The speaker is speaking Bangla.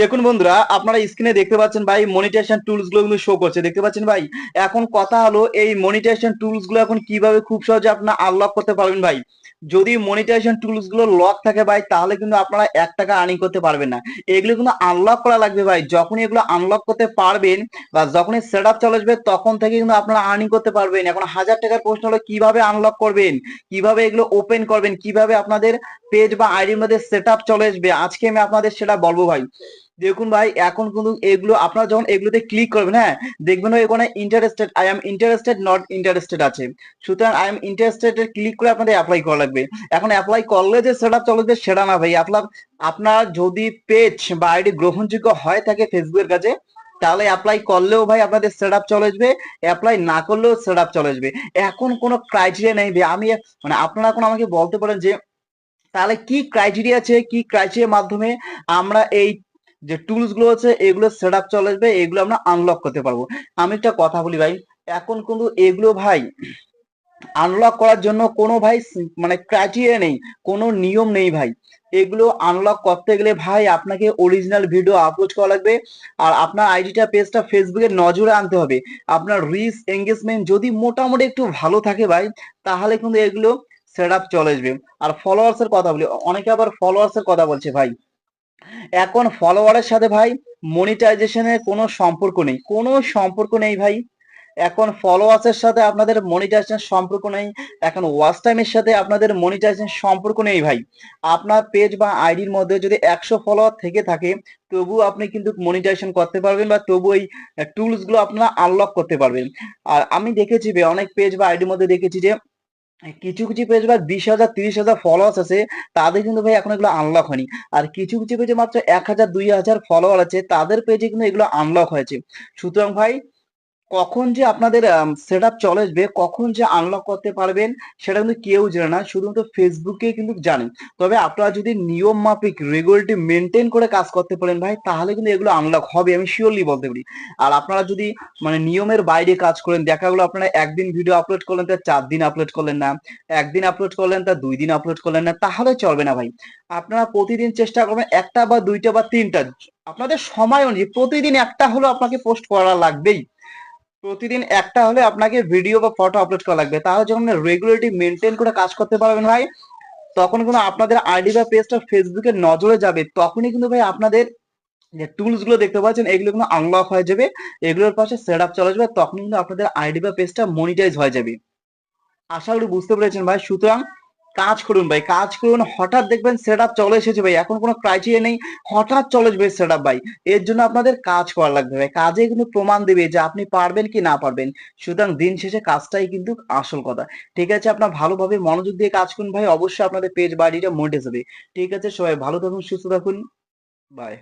দেখুন বন্ধুরা, আপনারা স্ক্রিনে দেখতে পাচ্ছেন ভাই মনিটাইজেশন টুলসগুলো কিন্তু শো করছে। দেখতে পাচ্ছেন ভাই, এখন কথা হলো, এই মনিটাইজেশন টুলসগুলো এখন কীভাবে খুব সহজে আপনারা আনলক করতে পারবেন ভাই? যদি মনিটাইজেশন টুলসগুলো লক থাকে ভাই, তাহলে কিন্তু আপনারা এক টাকা আর্নিং করতে পারবেন না। এগুলো কিন্তু আনলক করা লাগবে ভাই। যখনই এগুলো আনলক করতে পারবেন বা যখনই সেট আপ চলে আসবে, তখন থেকে কিন্তু আপনারা আর্নিং করতে পারবেন। এখন হাজার টাকার প্রশ্ন হলো, কীভাবে আনলক করবেন? কীভাবে এগুলো ওপেন করবেন? কীভাবে আপনাদের পেজ বা আইডির মধ্যে সেট আপ চলে আসবে? আজকে আমি আপনাদের সেটা বলব ভাই। দেখুন ভাই, এখন কিন্তু এগুলো, আপনারা যখন এগুলোতে ক্লিক করবেন হ্যাঁ দেখবেন ভাই ওখানে interested I am interested not interested আছে। সুতরাং আই এম ইন্টারেস্টেড ক্লিক করে আপনাদের অ্যাপ্লাই করা লাগবে। এখন অ্যাপ্লাই করলে যে সেটা চলবে সেটা না ভাই, আপনার আপনার যদি পেজ বা আইডি গ্রহণযোগ্য হয় থাকে ফেসবুকের কাছে, তাহলে অ্যাপ্লাই করলেও ভাই আপনাদের সেট আপ চলে আসবে অ্যাপ্লাই না করলেও সেট আপ চলে আসবে। এখন কোনো ক্রাইটেরিয়া নেই ভাই, আমি মানে আপনারা এখন আমাকে বলতে পারেন যে, তাহলে কি ক্রাইটেরিয়া আছে, কি ক্রাইটেরিয়ার মাধ্যমে আমরা এই যে টুলসগুলো আছে, এগুলো সেট আপ চলে আসবে, এগুলো আমরা আনলক করতে পারব। আমি একটা কথা বলি ভাই, এখন কিন্তু এগুলো ভাই আনলক করার জন্য কোনো ভাই মানে ক্রাইটেরিয়া নেই, কোনো নিয়ম নেই ভাই। এগুলো আনলক করতে গেলে ভাই আপনাকে অরিজিনাল ভিডিও আপলোড করা লাগবে, আর আপনার আইডিটা পেজটা ফেসবুকে নজরে আনতে হবে। আপনার রিচ এঙ্গেজমেন্ট যদি মোটামুটি একটু ভালো থাকে ভাই, তাহলে কিন্তু এগুলো সেট আপ চলে আসবে। আর ফলোয়ার্সের কথা বলি, অনেকে আবার ফলোয়ার্সের কথা বলছে ভাই। এখন ফলোয়ারের সাথে ভাই মনিটাইজেশনের কোনো সম্পর্ক নেই। কোনো সম্পর্ক নেই ভাই। এখন ফলোয়ার্সের সাথে আপনাদের মনিটাইজেশন সম্পর্ক নেই। এখন ওয়াচ টাইমের সাথে আপনাদের মনিটাইজেশন সম্পর্ক নেই ভাই। আপনার পেজ বা আইডির মধ্যে যদি একশো ফলোয়ার থেকে থাকে, তবু আপনি কিন্তু মনিটাইজেশন করতে পারবেন বা তবু এই টুলসগুলো আপনারা আনলক করতে পারবেন। আর আমি দেখেছি অনেক পেজ বা আইডির মধ্যে দেখেছি যে কিছু কিছু পেজ বা বিশ হাজার, তিরিশ হাজার ফলোয়ার্স আছে, তাদের কিন্তু ভাই এখন এগুলো আনলক হয়নি। আর কিছু কিছু পেজে মাত্র এক হাজার, দুই হাজার ফলোয়ার আছে, তাদের পেজে কিন্তু এগুলো আনলক হয়েছে। সুতরাং ভাই কখন যে আপনাদের সেট আপ চলে আসবে, কখন যে আনলক করতে পারবেন, সেটা কিন্তু কেউ জানে না, শুধুমাত্র ফেসবুকে কিন্তু জানে। তবে আপনারা যদি নিয়ম মাফিক রেগুলারিটি মেনটেন করে কাজ করতে পারেন ভাই, তাহলে কিন্তু এগুলো আনলক হবে, আমি শিওরলি বলতে পারি। আর আপনারা যদি মানে নিয়মের বাইরে কাজ করেন, দেখা গেলো আপনারা একদিন ভিডিও আপলোড করলেন তার চার দিন আপলোড করলেন না, একদিন আপলোড করলেন তার দুই দিন আপলোড করলেন না, তাহলে চলবে না ভাই। আপনারা প্রতিদিন চেষ্টা করবেন, একটা বা দুইটা বা তিনটা, আপনাদের সময় অনুযায়ী প্রতিদিন একটা হলেও আপনাকে পোস্ট করা লাগবেই। প্রতিদিন একটা হলে আপনাকে ভিডিও বা ফটো আপলোড করা লাগবে। তাহলে যখন রেগুলারিটি মেনটেন করে কাজ করতে পারবেন ভাই, তখন কিন্তু আপনাদের আইডি বা পেজটা ফেসবুকে নজরে যাবে। তখনই কিন্তু ভাই আপনাদের যে টুলসগুলো দেখতে পাচ্ছেন, এগুলো কিন্তু আনলক হয়ে যাবে। এগুলোর পাশে সেট আপ চলে যাবে তখন কিন্তু আপনাদের আইডি বা পেজটা মনিটাইজ হয়ে যাবে। আশা করি বুঝতে পেরেছেন ভাই। সুতরাং কাজ করুন ভাই, কাজ করুন। হঠাৎ দেখবেন সেট আপ চলে এসেছে ভাই, এখন কোনো ক্রাইটেরিয়া নেই। হঠাৎ চলে আসবে সেট আপ ভাই। এর জন্য আপনাদের কাজ করা লাগবে ভাই। কাজে কিন্তু প্রমাণ দেবে যে আপনি পারবেন কি না পারবেন। সুতরাং দিন শেষে কাজটাই কিন্তু আসল কথা। ঠিক আছে, আপনার ভালোভাবে মনোযোগ দিয়ে কাজ করুন ভাই। অবশ্যই আপনাদের পেজ বাড়িটা মনিটাইজ যাবে ঠিক আছে, সবাই ভালো থাকুন, সুস্থ থাকুন। বাই